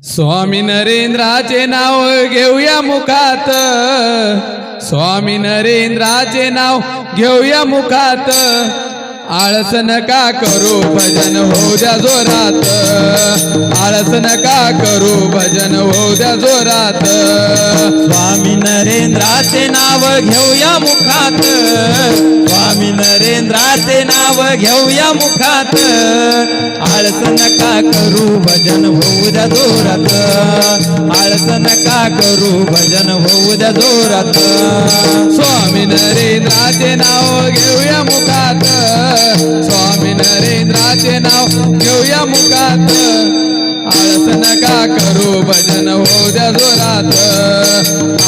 स्वामी नरेंद्राचे नाव घेऊया मुखात. स्वामी नरेंद्राचे नाव घेऊया मुखात. आळस नका करू भजन होऊ द्या जोरात. आळस नका करू भजन होऊ द्या जोरात. स्वामी नरेंद्राचे नाव घेऊया मुखात. स्वामी नरेंद्राचे नाव घेऊया मुखात. आळस नका करू भजन होऊ द्या जोरात. आसन नका करू? भजन होऊ द्या जोरात. स्वामी नरेंद्राचे नाव घेऊया मुखात. स्वामी नरेंद्राचे नाव घेऊया मुखात. आळस नका करू भजन होऊ द्या जोरात.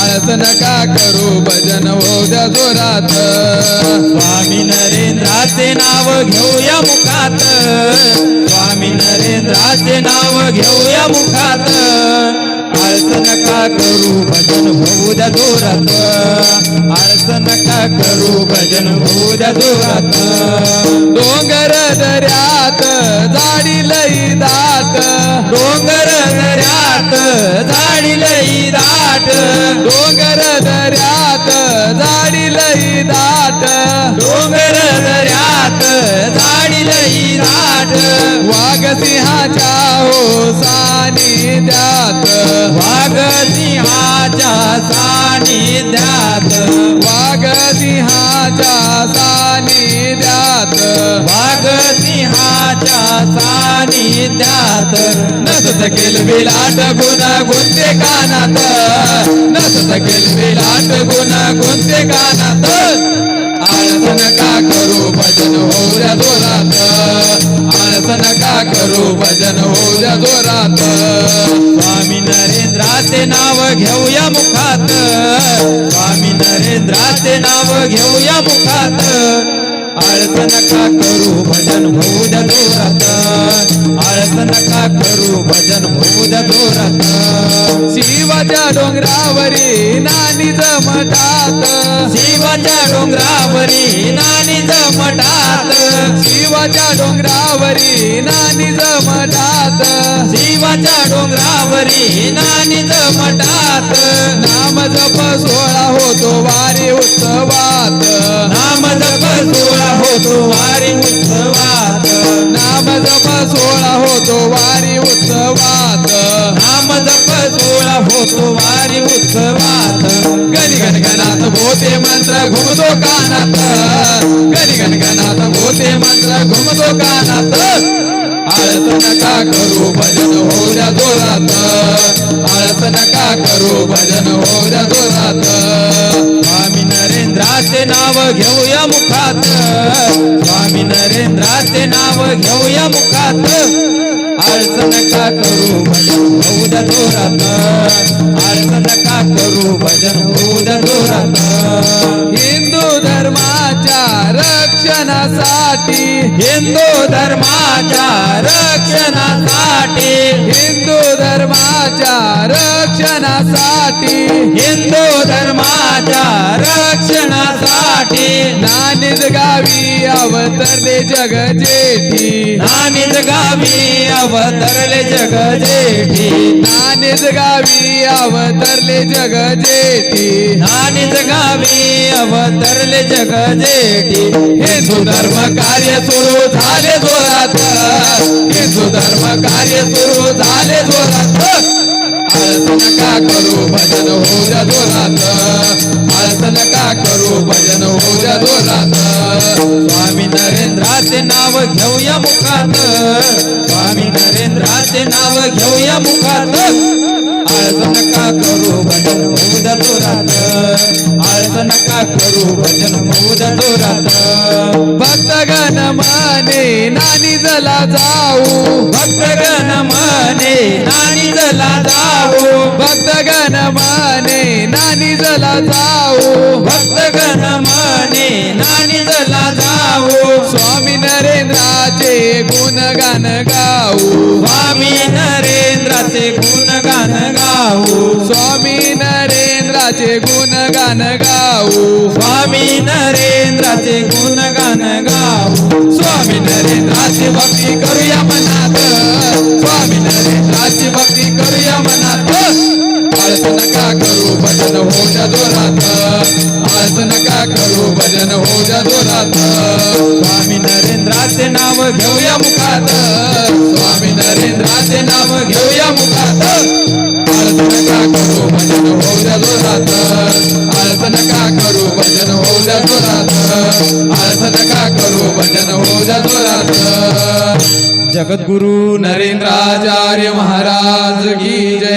आळस नका करू भजन होऊ द्या जोरात. स्वामी नरेंद्राचे नाव घेऊया मुखात. स्वामी नरेंद्राचे नाव घेऊया मुखात. आळस नका करू भजन होऊ द्या जोरात? आळस नका करू भजन होऊ द्या जोरात? डोंगर दर्यात जाडी लई दात डोंगर दर्यात जाडी लई दाट. डोंगर दर्यात जाडी लई दाट. डोंगर दऱ्यात जाडी लई दाट. वाघ सिंहाच्या हो सानिध्यात द्यात सिंहाच्या सानिध्यात वाघ सिंहाच्या सानिध्यात वाघ सिंहाच्या सानिध्यात नसत केल विलाट गुण गुंते कानात. नसत केल विलाट गुण गुंते कानात. आळस नका करू भजन होऊ नाव घेऊया मुखात. स्वामी नरेंद्राचे नाव घेऊया मुखात. आळस नका करू भजन होऊ द्या जोरात. आळस नका करू भजन होऊ द्या जोरात. शिवाच्या डोंगरावरी नानी जमतात. शिवाच्या डोंगरावरी नानी जमटात शिवाच्या डोंगरावरी नानी जमतात. शिवाच्या डोंगरावरी नानी जमटात नाम जप सोहळा होतो वारी उत्सवात. कुमारी उत्सवात. गणी गणगणात भोते मंत्र घुमतो कानात. गणी गणगणात भोते मंत्र घुमतो कानात. आळस नका करू भजन होऊ द्या जोरात. आळस नका करू भजन होऊ द्या जोरात. स्वामी नरेंद्राचे नाव घेऊया मुखात. स्वामी नरेंद्राचे नाव घेऊया मुखात. आळस नका करू भजन? होऊ द्या जोरात आळस नका करू भजन? होऊ द्या जोरात हिंदू धर्माच्या रक्षणासाठी हिंदू धर्माच्या रक्षणासाठी हिंदू धर्माच्या रक्षणासाठी हिंदू नानीज गावी अवतरले जग जेठी नानीज गावी अवतरले जग जेठी नानीज गावी अवतरले जग जेठी नानीज गावी अवतरले जग जेठी हिंदू धर्म कार्य सुरू झाले जोरात. हिंदू धर्म कार्य सुरू झाले जोरात. आळस नका करू भजन होऊ द्या जोरात. आळस नका करू? भजन होऊ जोरात. स्वामी नरेंद्राचे नाव घेऊया मुखात. स्वामी नरेंद्राचे नाव घेऊया मुखात. आळस नका करू? भजन होऊ द्या जोरात. आळस नका करू? भजन होऊ द्या भक्तगण माने नानी जला जाऊ. भक्तगण माने नानी जला जाऊ. भक्तगण माने नानी जला जाऊ भक्तगण मने नानी जला जाऊ स्वामी नरेंद्राचे गुणगान गाऊ स्वामी नरेंद्राचे गुणगान गाऊ स्वामी नरेंद्राचे गुणगान गाऊ स्वामी नरेंद्राचे भजन हो जा जोरात. आज नका करू भजन हो जा जोरात. स्वामी नरेंद्राचे नाव घेऊया मुखात. स्वामी नरेंद्राचे नाव घेऊया मुखात. आज नका करू भजन हो जा जोरात. आज नका करू भजन हो जा जोरात. आज नका करू भजन हो जा जोरात. जगद्गुरु नरेंद्राचार्य महाराज की जय.